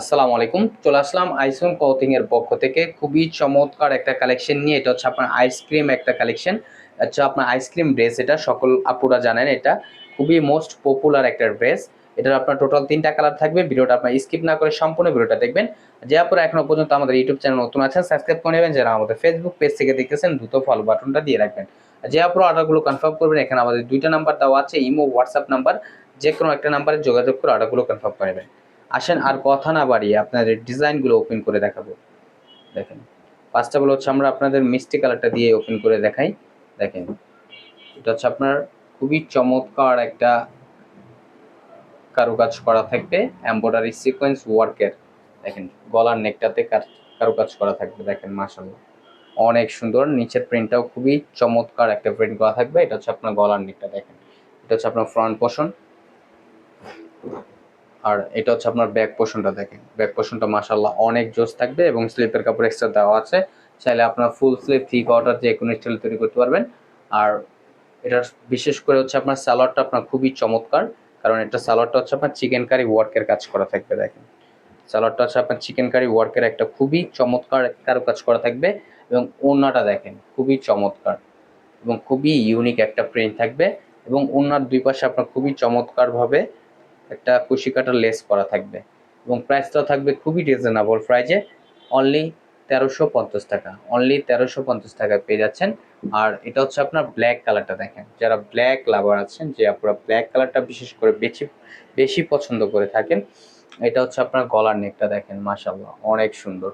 আসসালামু আলাইকুম। চলে আসলাম আইসন ক্লথিং এর পক্ষ থেকে। খুবই চমৎকার একটা কালেকশন নিয়ে, এটা হচ্ছে আপনার আইসক্রিম একটা কালেকশন হচ্ছে আপনার আইসক্রিম ড্রেস এটা, সকল আপুরা জানেন এটা। খুবই মোস্ট পপুলার একটা ড্রেস এটার আপনার টোটাল তিনটা কালার থাকবে। ভিডিওটা আপনার স্কিপ না করে সম্পূর্ণ ভিডিওটা দেখবেন। যে আপনারা এখনও পর্যন্ত আমাদের ইউটিউব চ্যানেল নতুন আছেন সাবস্ক্রাইব করে নেবেন। যারা আমাদের ফেসবুক পেজ থেকে দেখতেছেন, দ্রুত ফলো বাটনটা দিয়ে রাখবেন। যে আপনারা অর্ডারগুলো কনফার্ম করবেন, এখানে আমাদের দুইটা নাম্বার দেওয়া আছে, ইমো হোয়াটসঅ্যাপ নাম্বার যে কোনো একটা নাম্বারে যোগাযোগ করে অর্ডারগুলো কনফার্ম করে নেবেন। আসেন আর কথা না বাড়িয়ে আপনাদের ডিজাইনগুলো ওপেন করে দেখাবো। দেখেন, পাঁচটা বলে হচ্ছে আমরা আপনাদের মিষ্টি কালারটা দিয়ে ওপেন করে দেখাই। দেখেন, এটা হচ্ছে আপনার খুবই চমৎকার একটা কারুকাজ করা থাকবে এম্ব্রয়ডারি সিকোয়েন্স ওয়ার্কের দেখেন, গলার নেকটাতে কারুকাজ করা থাকবে, দেখেন মাসাল্লাহ অনেক সুন্দর, নিচের প্রিন্টটাও খুবই চমৎকার একটা প্রিন্ট করা থাকবে। এটা হচ্ছে আপনার গলার নেকটা দেখেন। এটা হচ্ছে আপনার ফ্রন্ট পোর্শন আর এটা হচ্ছে আপনার ব্যাক পোর্শনটা দেখেন। ব্যাক পোর্শনটা মাসাল্লাহ অনেক জোস থাকবে এবং স্লিপের কাপড় এক্সট্রা দেওয়া আছে। চাইলে আপনার ফুল স্লিপ থ্রি কোয়ার্টার যে কোনো স্টাইল তৈরি করতে পারবেন। আর এটার বিশেষ করে হচ্ছে আপনার স্যালাডটা আপনার খুবই চমৎকার। কারণ এটা স্যালাডটা হচ্ছে আপনার চিকেন কারি ওয়ার্কের কাজ করা থাকবে, দেখেন। স্যালাডটা হচ্ছে আপনার চিকেন কারি ওয়ার্কের একটা খুবই চমৎকার কারও কাজ করা থাকবে এবং ওড়নাটা দেখেন, খুবই চমৎকার এবং খুবই ইউনিক একটা প্রিন্ট থাকবে এবং ওড়নার দুই পাশে আপনার খুবই চমৎকারভাবে একটা কুশি কাটার লেস করা থাকবে। এবং প্রাইসটাও থাকবে খুবই রিজনেবল প্রাইজে অনলি তেরোশো পঞ্চাশ টাকা। অনলি তেরোশো পঞ্চাশ টাকায় পেয়ে যাচ্ছেন। আর এটা হচ্ছে আপনার ব্ল্যাক কালারটা দেখেন। যারা ব্ল্যাক লাভার আছেন, যে আপনারা ব্ল্যাক কালারটা বিশেষ করে বেশি বেশি পছন্দ করে থাকেন, এটা হচ্ছে আপনার গলার নেকটা দেখেন মাশাল্লাহ অনেক সুন্দর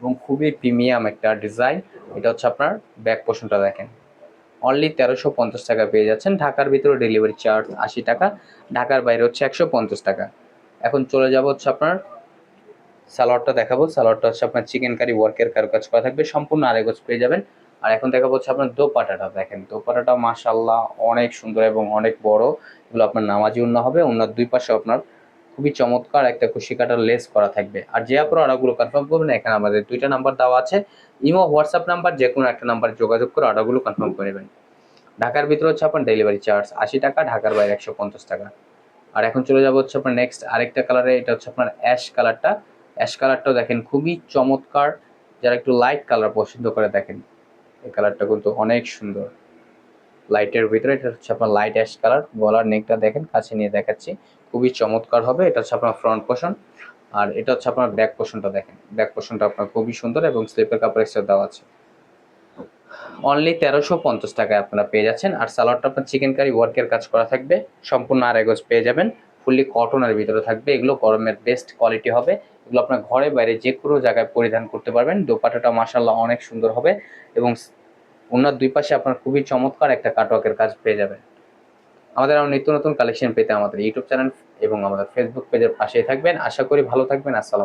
এবং খুবই প্রিমিয়াম একটা ডিজাইন এটা হচ্ছে আপনার ব্যাক পোর্শনটা দেখেন। অনলি তেরোশো পঞ্চাশ টাকা পেয়ে যাচ্ছেন। ঢাকার ভিতরে ডেলিভারি চার্জ আশি টাকা, ঢাকার বাইরে হচ্ছে একশো পঞ্চাশ টাকা। এখন চলে যাব হচ্ছে আপনার স্যালাডটা দেখাবো। স্যালাডটা হচ্ছে আপনার চিকেন কারি ওয়ার্কের কাজ করা থাকবে। সম্পূর্ণ আরেকজ পেয়ে যাবেন। আর এখন দেখাবো হচ্ছে আপনার দোপাটাটা দেখেন। দোপাটাটা মাশাল্লাহ অনেক সুন্দর এবং অনেক বড়। এগুলো আপনার নামাজি উন্না হবে। ওনার দুই পাশে আপনার খুবই চমৎকার একটা কুশি কাটার লেস করা থাকবে। আর যে আপনার অর্ডারগুলো কনফার্ম করবেন, এখানে আমাদের দুইটা নাম্বার দেওয়া আছে। ইমো হোয়াটসঅ্যাপ নাম্বার যে কোনো একটা নাম্বারে যোগাযোগ করে অর্ডারগুলো কনফার্ম করে নেবেন। ঢাকার ভিতরে হচ্ছে আপনার ডেলিভারি চার্জ আশি টাকা, ঢাকার বাইরে একশো পঞ্চাশ টাকা। আর এখন চলে যাব হচ্ছে আপনার নেক্সট আরেকটা কালারে এটা হচ্ছে আপনার অ্যাশ কালারটা অ্যাশ কালারটাও দেখেন খুবই চমৎকার, যারা একটু লাইট কালার পছন্দ করে দেখেন, এই কালারটা কিন্তু অনেক সুন্দর। লাইটের ভিতরে এটা হচ্ছে আপনার লাইট অ্যাশ কালার গলার নেকটা দেখেন, কাছে নিয়ে দেখাচ্ছি। খুবই চমৎকার হবে, এটা হচ্ছে আপনার ফ্রন্ট পোর্শন আর এটা হচ্ছে আপনার ব্যাক পোর্শনটা দেখেন। ব্যাক পোর্শনটা আপনার খুবই সুন্দর এবং স্লিপের কাপড় এক্সট্রা দেওয়া আছে। অনলি তেরোশো পঞ্চাশ টাকায় আপনারা পেয়ে যাচ্ছেন। আর সালোয়ারটা আপনার চিকেন কারি ওয়ার্কের কাজ করা থাকবে। সম্পূর্ণ আর এগোজ পেয়ে যাবেন। ফুললি কটনের ভিতরে থাকবে। এগুলো গরমের বেস্ট কোয়ালিটি হবে। এগুলো আপনার ঘরে বাইরে যে কোনো জায়গায় পরিধান করতে পারবেন। দোপাটাটা মাসাল্লাহ অনেক সুন্দর হবে। এবং ওনার দুই পাশে আপনার খুবই চমৎকার একটা কাটওয়ার্কের কাজ পেয়ে যাবেন। আমাদের আরও নিত্য নতুন কালেকশন পেতে আমাদের ইউটিউব চ্যানেল এবং আমাদের ফেসবুক পেজের পাশেই থাকবেন। আশা করি ভালো থাকবেন। আসসালাম